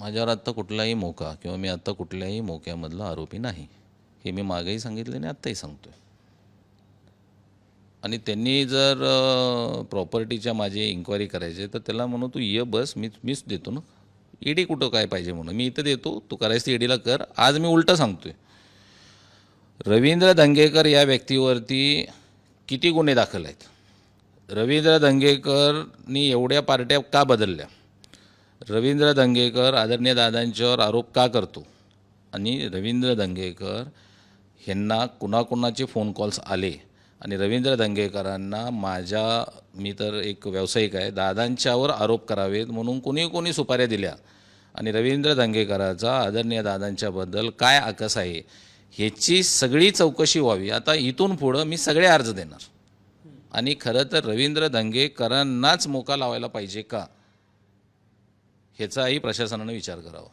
माझ्यावर आत्ता कुठलाही मोका किंवा मी आत्ता कुठल्याही मोक्यामधला आरोपी नाही. हे मी मागेही सांगितले आणि आत्ताही सांगतोय. आणि त्यांनी जर प्रॉपर्टीच्या माझी इन्क्वायरी करायची तर त्याला म्हणू तू ये बस मी मीच देतो ना. ईडी कुठं काय पाहिजे म्हणून. मी इथं देतो तू करायचं ईडीला कर. आज मी उलटं सांगतोय. रवींद्र दंगेकर या व्यक्तीवरती किती गुन्हे दाखल आहेत? रवींद्र दंगेकरनी एवढ्या पार्ट्या का बदलल्या? रवींद्र दंगेकर आदरणीय दादांच्यावर आरोप का करतो? आणि रवींद्र दंगेकर ह्यांना कुणाकुणाचे फोन कॉल्स आले? आणि रवींद्र दंगेकरांना माझ्या मी तर एक व्यावसायिक आहे दादांच्यावर आरोप करावेत म्हणून कोणी कोणी सुपाऱ्या दिल्या? आणि रवींद्र दंगेकराचा आदरणीय दादांच्याबद्दल काय आकस आहे? ह्याची सगळी चौकशी व्हावी. आता इथून पुढं मी सगळे अर्ज देणार. आणि खरं तर रवींद्र दंगेकरांनाच मोका लावायला पाहिजे का? ह्याचाही प्रशासनानं विचार करावा.